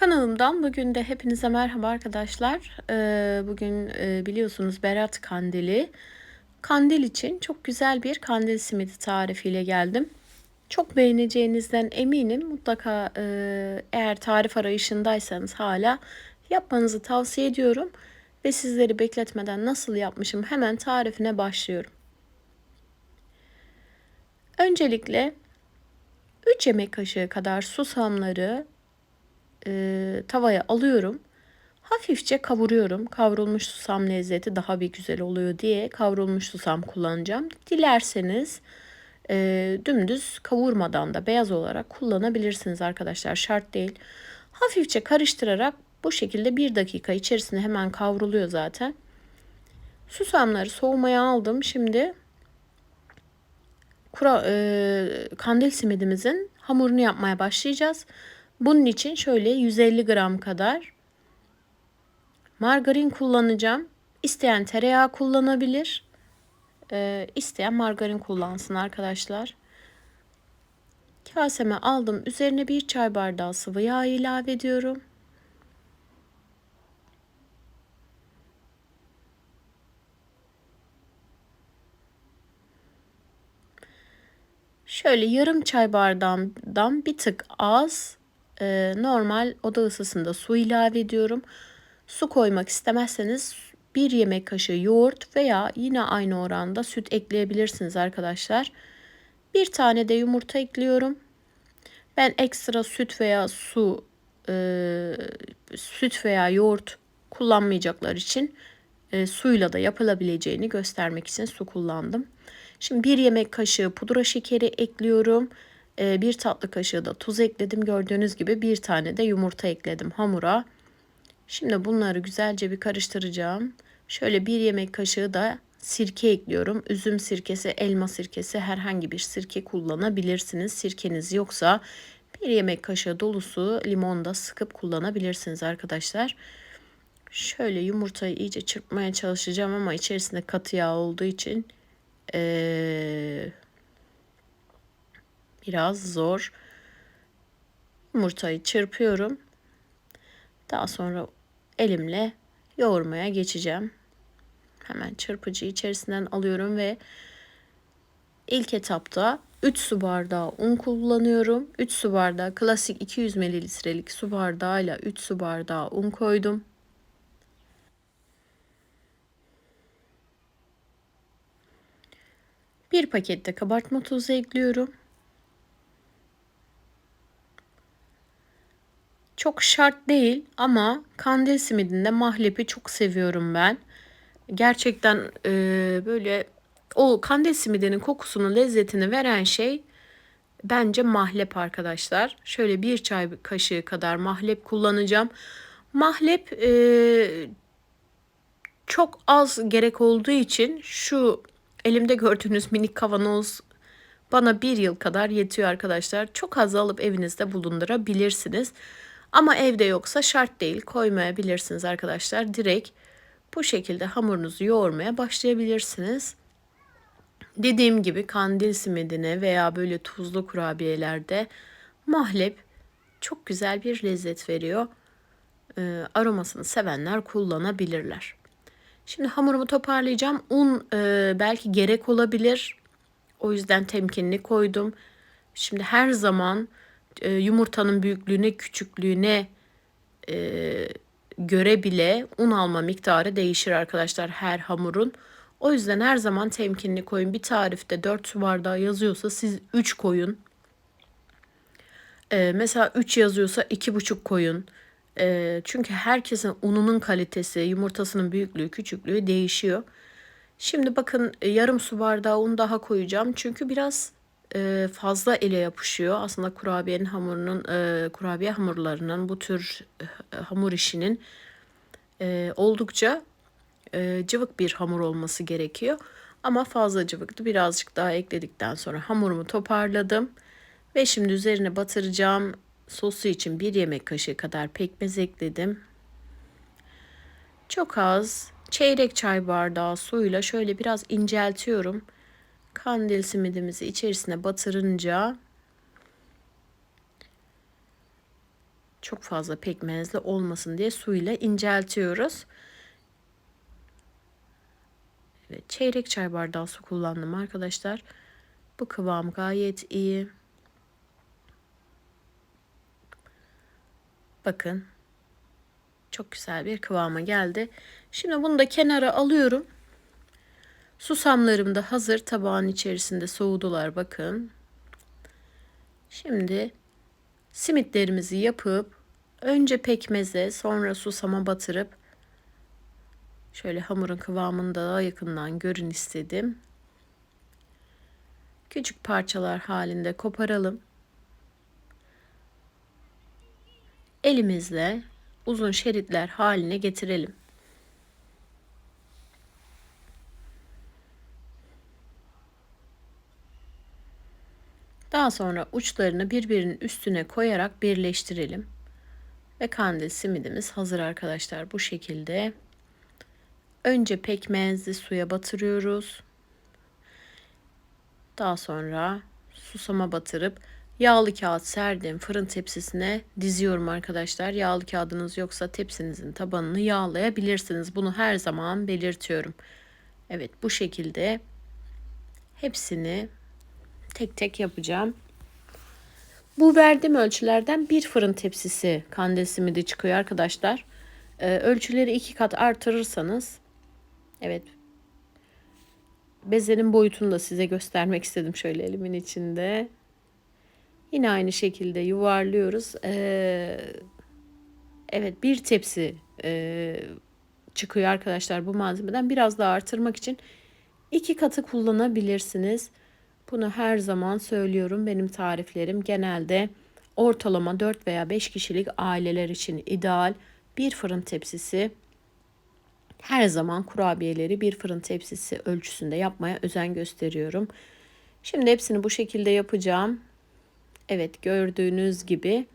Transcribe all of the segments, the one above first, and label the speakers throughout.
Speaker 1: Kanalımdan bugün de hepinize merhaba arkadaşlar. Ee, bugün e, biliyorsunuz Berat Kandili. Kandil için çok güzel bir kandil simidi tarifiyle geldim. Çok beğeneceğinizden eminim. Mutlaka e, eğer tarif arayışındaysanız hala yapmanızı tavsiye ediyorum. Ve sizleri bekletmeden nasıl yapmışım hemen tarifine başlıyorum. Öncelikle 3 yemek kaşığı kadar susamları e, tavaya alıyorum. Hafifçe kavuruyorum. Kavrulmuş susam lezzeti daha bir güzel oluyor diye kavrulmuş susam kullanacağım. Dilerseniz e, dümdüz kavurmadan da beyaz olarak kullanabilirsiniz arkadaşlar. Şart değil. Hafifçe karıştırarak bu şekilde bir dakika içerisinde hemen kavruluyor zaten. Susamları soğumaya aldım. Şimdi kura, e, kandil simidimizin hamurunu yapmaya başlayacağız. Bunun için şöyle 150 gram kadar margarin kullanacağım. İsteyen tereyağı kullanabilir. Ee, isteyen margarin kullansın arkadaşlar. Kaseme aldım. Üzerine bir çay bardağı sıvı yağ ilave ediyorum. Şöyle yarım çay bardağından bir tık az e, normal oda ısısında su ilave ediyorum. Su koymak istemezseniz bir yemek kaşığı yoğurt veya yine aynı oranda süt ekleyebilirsiniz arkadaşlar. Bir tane de yumurta ekliyorum. Ben ekstra süt veya su, e, süt veya yoğurt kullanmayacaklar için e, suyla da yapılabileceğini göstermek için su kullandım. Şimdi bir yemek kaşığı pudra şekeri ekliyorum. E, bir tatlı kaşığı da tuz ekledim. Gördüğünüz gibi bir tane de yumurta ekledim hamura. Şimdi bunları güzelce bir karıştıracağım. Şöyle bir yemek kaşığı da sirke ekliyorum. Üzüm sirkesi, elma sirkesi herhangi bir sirke kullanabilirsiniz. Sirkeniz yoksa bir yemek kaşığı dolusu limon da sıkıp kullanabilirsiniz arkadaşlar. Şöyle yumurtayı iyice çırpmaya çalışacağım ama içerisinde katı yağ olduğu için ee, biraz zor. Yumurtayı çırpıyorum. Daha sonra elimle yoğurmaya geçeceğim. Hemen çırpıcı içerisinden alıyorum ve ilk etapta 3 su bardağı un kullanıyorum. 3 su bardağı klasik 200 mililitrelik su bardağıyla 3 su bardağı un koydum. Bir pakette kabartma tozu ekliyorum. Çok şart değil ama kandil simidinde mahlepi çok seviyorum ben. Gerçekten e, böyle o kandil simidinin kokusunu, lezzetini veren şey bence mahlep arkadaşlar. Şöyle bir çay kaşığı kadar mahlep kullanacağım. Mahlep e, çok az gerek olduğu için şu elimde gördüğünüz minik kavanoz bana bir yıl kadar yetiyor arkadaşlar. Çok az alıp evinizde bulundurabilirsiniz. Ama evde yoksa şart değil koymayabilirsiniz arkadaşlar. Direkt bu şekilde hamurunuzu yoğurmaya başlayabilirsiniz. Dediğim gibi kandil simidine veya böyle tuzlu kurabiyelerde mahlep çok güzel bir lezzet veriyor. E, aromasını sevenler kullanabilirler. Şimdi hamurumu toparlayacağım. Un e, belki gerek olabilir. O yüzden temkinli koydum. Şimdi her zaman e, yumurtanın büyüklüğüne, küçüklüğüne e, göre bile un alma miktarı değişir arkadaşlar her hamurun. O yüzden her zaman temkinli koyun. Bir tarifte 4 su bardağı yazıyorsa siz 3 koyun. E, mesela 3 yazıyorsa 2,5 koyun. E, çünkü herkesin ununun kalitesi, yumurtasının büyüklüğü, küçüklüğü değişiyor. Şimdi bakın yarım su bardağı un daha koyacağım. Çünkü biraz e, fazla ele yapışıyor. Aslında kurabiyenin hamurunun, e, kurabiye hamurlarının bu tür e, hamur işinin oldukça cıvık bir hamur olması gerekiyor. Ama fazla cıvıktı. Birazcık daha ekledikten sonra hamurumu toparladım. Ve şimdi üzerine batıracağım sosu için bir yemek kaşığı kadar pekmez ekledim. Çok az çeyrek çay bardağı suyla şöyle biraz inceltiyorum kandil simidimizi içerisine batırınca Çok fazla pekmezli olmasın diye suyla inceltiyoruz. Evet, çeyrek çay bardağı su kullandım arkadaşlar. Bu kıvam gayet iyi. Bakın. Çok güzel bir kıvama geldi. Şimdi bunu da kenara alıyorum. Susamlarım da hazır tabağın içerisinde soğudular bakın. Şimdi simitlerimizi yapıp önce pekmeze sonra susama batırıp şöyle hamurun kıvamını da yakından görün istedim. Küçük parçalar halinde koparalım. Elimizle uzun şeritler haline getirelim. Daha sonra uçlarını birbirinin üstüne koyarak birleştirelim. Ve kandil simidimiz hazır arkadaşlar bu şekilde. Önce pekmezli suya batırıyoruz. Daha sonra susama batırıp yağlı kağıt serdiğim fırın tepsisine diziyorum arkadaşlar. Yağlı kağıdınız yoksa tepsinizin tabanını yağlayabilirsiniz. Bunu her zaman belirtiyorum. Evet bu şekilde hepsini tek tek yapacağım. Bu verdiğim ölçülerden bir fırın tepsisi kandil simidi çıkıyor arkadaşlar. Ee, ölçüleri iki kat artırırsanız evet bezenin boyutunu da size göstermek istedim şöyle elimin içinde. Yine aynı şekilde yuvarlıyoruz. Ee, evet bir tepsi e, çıkıyor arkadaşlar bu malzemeden. Biraz daha artırmak için iki katı kullanabilirsiniz. Bunu her zaman söylüyorum. Benim tariflerim genelde ortalama 4 veya 5 kişilik aileler için ideal. Bir fırın tepsisi her zaman kurabiyeleri bir fırın tepsisi ölçüsünde yapmaya özen gösteriyorum. Şimdi hepsini bu şekilde yapacağım. Evet gördüğünüz gibi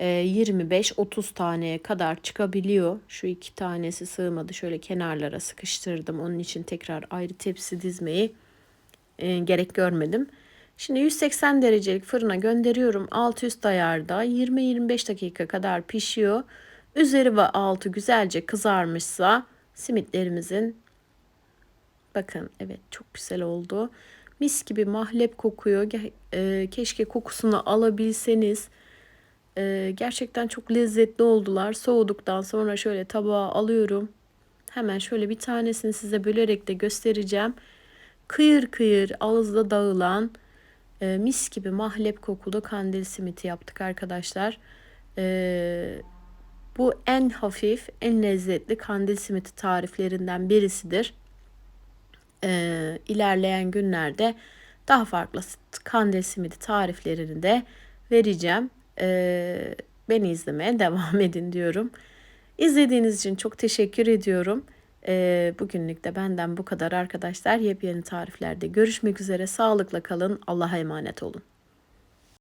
Speaker 1: 25-30 e, taneye kadar çıkabiliyor. Şu iki tanesi sığmadı. Şöyle kenarlara sıkıştırdım. Onun için tekrar ayrı tepsi dizmeyi e, gerek görmedim. Şimdi 180 derecelik fırına gönderiyorum. Alt üst ayarda 20-25 dakika kadar pişiyor. Üzeri ve altı güzelce kızarmışsa simitlerimizin bakın evet çok güzel oldu. Mis gibi mahlep kokuyor. E, keşke kokusunu alabilseniz. E, gerçekten çok lezzetli oldular. Soğuduktan sonra şöyle tabağa alıyorum. Hemen şöyle bir tanesini size bölerek de göstereceğim kıyır kıyır ağızda dağılan e, mis gibi mahlep kokulu kandil simiti yaptık arkadaşlar. E, bu en hafif, en lezzetli kandil simiti tariflerinden birisidir. E, ilerleyen günlerde daha farklı kandil simiti tariflerini de vereceğim. E, beni izlemeye devam edin diyorum. İzlediğiniz için çok teşekkür ediyorum. E, bugünlük de benden bu kadar arkadaşlar. Yepyeni tariflerde görüşmek üzere. Sağlıkla kalın. Allah'a emanet olun.